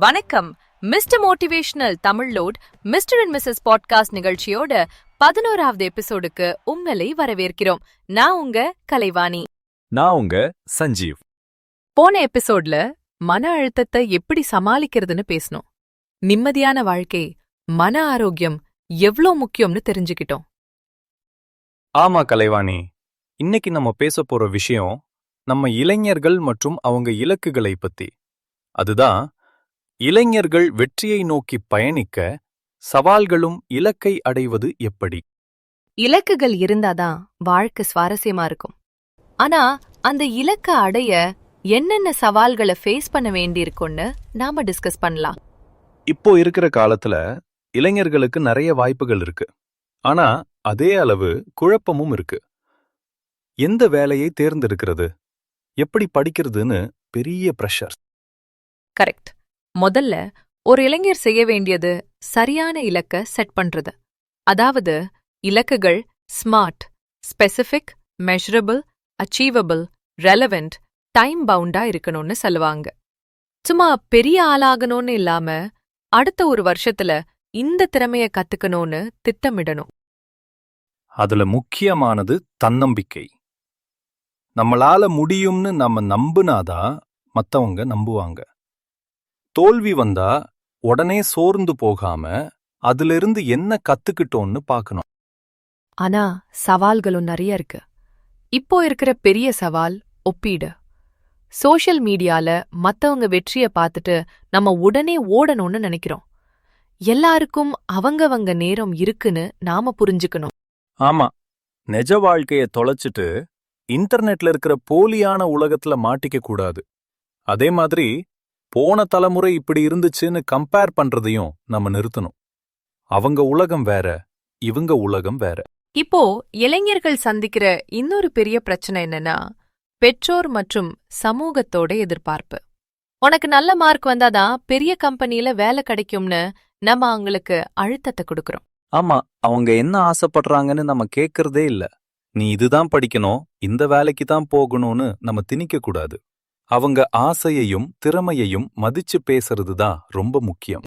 வணக்கம். Mister motivational தமிழ்லோட் mister and missus podcast நிகழ்ச்சியோட பதினோராவது எபிசோடுக்கு உங்களை வரவேற்கிறோம். நான் உங்க கலைவாணி. நான் உங்க சஞ்சீவ். போன எபிசோட்ல மன அழுத்தத்தை எப்படி சமாளிக்கிறதுன்னு பேசணும் நிம்மதியான வாழ்க்கை மன ஆரோக்கியம் எவ்ளோ முக்கியம்னு தெரிஞ்சுக்கிட்டோம். ஆமா கலைவாணி. இன்னைக்கு நம்ம பேச போற விஷயம் நம்ம இளைஞர்கள் மற்றும் அவங்க இலக்குகளை பத்தி. அதுதான் இளைஞர்கள் வெற்றியை நோக்கி பயணிக்க சவால்களும் இலக்கை அடைவது எப்படி? இலக்குகள் இருந்தாதான் வாழ்க்கை சுவாரஸ்யமா இருக்கும். ஆனா அந்த இலக்க அடைய என்னென்ன சவால்களை ஃபேஸ் பண்ண வேண்டியிருக்கும்னு நாம டிஸ்கஸ் பண்ணலாம். இப்போ இருக்கிற காலத்துல இளைஞர்களுக்கு நிறைய வாய்ப்புகள் இருக்கு. ஆனா அதே அளவு குழப்பமும் இருக்கு. எந்த வேலையை தேர்ந்தெடுக்கிறது? எப்படி படிக்கிறதுன்னு பெரிய பிரஷர் கரெக்ட் முதல்ல ஒரு இளைஞர் செய்ய வேண்டியது சரியான இலக்க செட் பண்றது. அதாவது இலக்குகள் smart specific measurable achievable relevant time பவுண்டா இருக்கணும்னு சொல்லுவாங்க. சும்மா பெரிய ஆளாகணும்னு இல்லாம அடுத்த ஒரு வருஷத்துல இந்த திறமைய கத்துக்கணும்னு திட்டமிடணும். அதுல முக்கியமானது தன்னம்பிக்கை. நம்மளால முடியும்னு நம்ம நம்புனாதான் மத்தவங்க நம்புவாங்க. தோல்வி வந்தா உடனே சோர்ந்து போகாம அதிலிருந்து என்ன கத்துக்கிட்டோம்னு பார்க்கணும் ஆனா சவால்களும் நிறைய இருக்கு. இப்போ இருக்கிற பெரிய சவால் ஒப்பீடு. சோஷியல் மீடியால மத்தவங்க வெற்றிய பார்த்துட்டு நம்ம உடனே ஓடணும்னு நினைக்கிறோம். எல்லாருக்கும் அவங்கவங்க நேரம் இருக்குன்னு நாம புரிஞ்சுக்கணும். ஆமா. நிஜ வாழ்க்கைய தொலைச்சிட்டு இன்டர்நெட்ல இருக்கிற போலியான உலகத்துல மாட்டிக்க கூடாது. அதே மாதிரி போன தலைமுறை இப்படி இருந்துச்சுன்னு கம்பேர் பண்றதையும் நம்ம நிறுத்தணும். அவங்க உலகம் வேற இவங்க உலகம் வேற. இப்போ இளைஞர்கள் சந்திக்கிற இன்னொரு பெரிய பிரச்சனை என்னன்னா பெற்றோர் மற்றும் சமூகத்தோட எதிர்பார்ப்பு. உனக்கு நல்ல மார்க் வந்தாதான் பெரிய கம்பெனில வேலை கிடைக்கும்னு நம்ம அவங்களுக்கு அழுத்தத்தை கொடுக்கறோம். ஆமா அவங்க என்ன ஆசைப்படுறாங்கன்னு நம்ம கேக்குறதே இல்ல. நீ இதுதான் படிக்கணும் இந்த வேலைக்கு தான் போகணும்னு நம்ம திணிக்க கூடாது அவங்க ஆசையையும் திறமையையும் மதிச்சு பேசுறது தான் ரொம்ப முக்கியம்.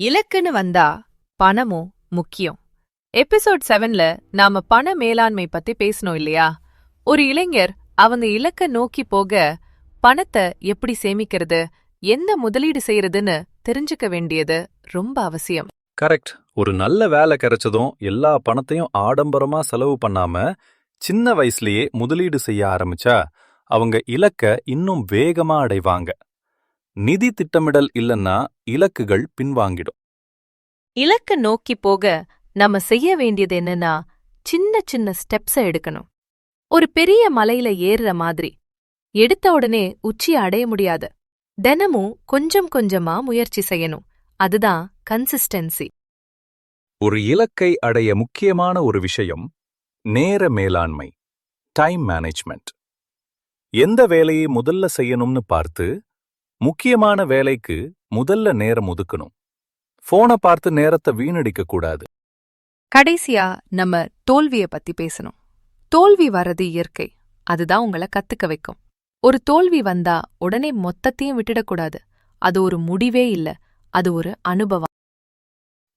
இலக்குன்னு வந்தா பணமும் முக்கியம். எபிசோட் செவன்ல நாம பண மேலாண்மை பத்தி பேசணும் இல்லையா? ஒரு இளைஞர் அவங்க இலக்க நோக்கி போக பணத்தை எப்படி சேமிக்கிறது எந்த முதலீடு செய்யறதுன்னு தெரிஞ்சுக்க வேண்டியது ரொம்ப அவசியம். கரெக்ட். ஒரு நல்ல வேலை கிடைச்சதும் எல்லா பணத்தையும் ஆடம்பரமா செலவு பண்ணாம சின்ன வயசுலயே முதலீடு செய்ய ஆரம்பிச்சா அவங்க இலக்க இன்னும் வேகமா அடைவாங்க. நிதி திட்டமிடல் இல்லன்னா இலக்குகள் பின்வாங்கிடும். இலக்க நோக்கி போக நம்ம செய்ய வேண்டியது என்னன்னா சின்ன சின்ன ஸ்டெப்ஸ எடுக்கணும். ஒரு பெரிய மலையில ஏறுற மாதிரி. எடுத்த உடனே உச்சிய அடைய முடியாது. தினமும் கொஞ்சம் கொஞ்சமா முயற்சி செய்யணும். அதுதான் கன்சிஸ்டன்சி ஒரு இலக்கை அடைய முக்கியமான ஒரு விஷயம் நேர மேலாண்மை டைம் மேனேஜ்மெண்ட் எந்த வேலையை முதல்ல செய்யணும்னு பார்த்து முக்கியமான வேலைக்கு முதல்ல நேரம் ஒதுக்கணும். போனை பார்த்து நேரத்தை வீணடிக்க கூடாது. கடைசியா நம்ம தோல்விய பத்தி பேசணும். தோல்வி வர்றது இயற்கை. அதுதான் உங்கள கத்துக்க வைக்கும். ஒரு தோல்வி வந்தா உடனே மொத்தத்தையும் விட்டுடக்கூடாது அது ஒரு முடிவே இல்ல. அது ஒரு அனுபவம்.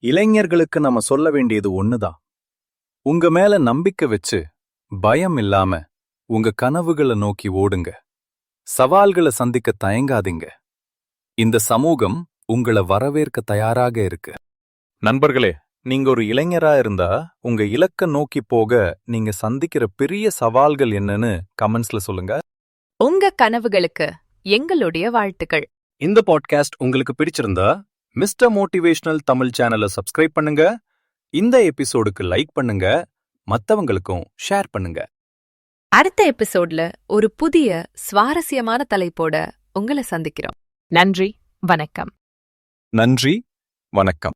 இளைஞர்களுக்கு நம்ம சொல்ல வேண்டியது ஒண்ணுதான். உங்க மேல நம்பிக்கை வச்சு பயம் இல்லாம உங்க கனவுகளை நோக்கி ஓடுங்க. சவால்களை சந்திக்க தயங்காதீங்க. இந்த சமூகம் உங்கள வரவேற்க தயாராக இருக்கு. நண்பர்களே நீங்க ஒரு இளைஞரா இருந்தா உங்க இலக்க நோக்கி போக நீங்க சந்திக்கிற பெரிய சவால்கள் என்னன்னு கமெண்ட்ஸ்ல சொல்லுங்க. உங்க கனவுகளுக்கு எங்களுடைய வாழ்த்துக்கள். இந்த பாட்காஸ்ட் உங்களுக்கு பிடிச்சிருந்தா மிஸ்டர் மோட்டிவேஷனல் தமிழ் சேனலை சப்ஸ்கிரைப் பண்ணுங்க. இந்த எபிசோடுக்கு லைக் பண்ணுங்க. மத்தவங்களுக்கும் ஷேர் பண்ணுங்க. அடுத்த எபிசோட்ல ஒரு புதிய சுவாரஸ்யமான தலைப்போட உங்களை சந்திக்கிறோம். நன்றி வணக்கம். நன்றி வணக்கம்.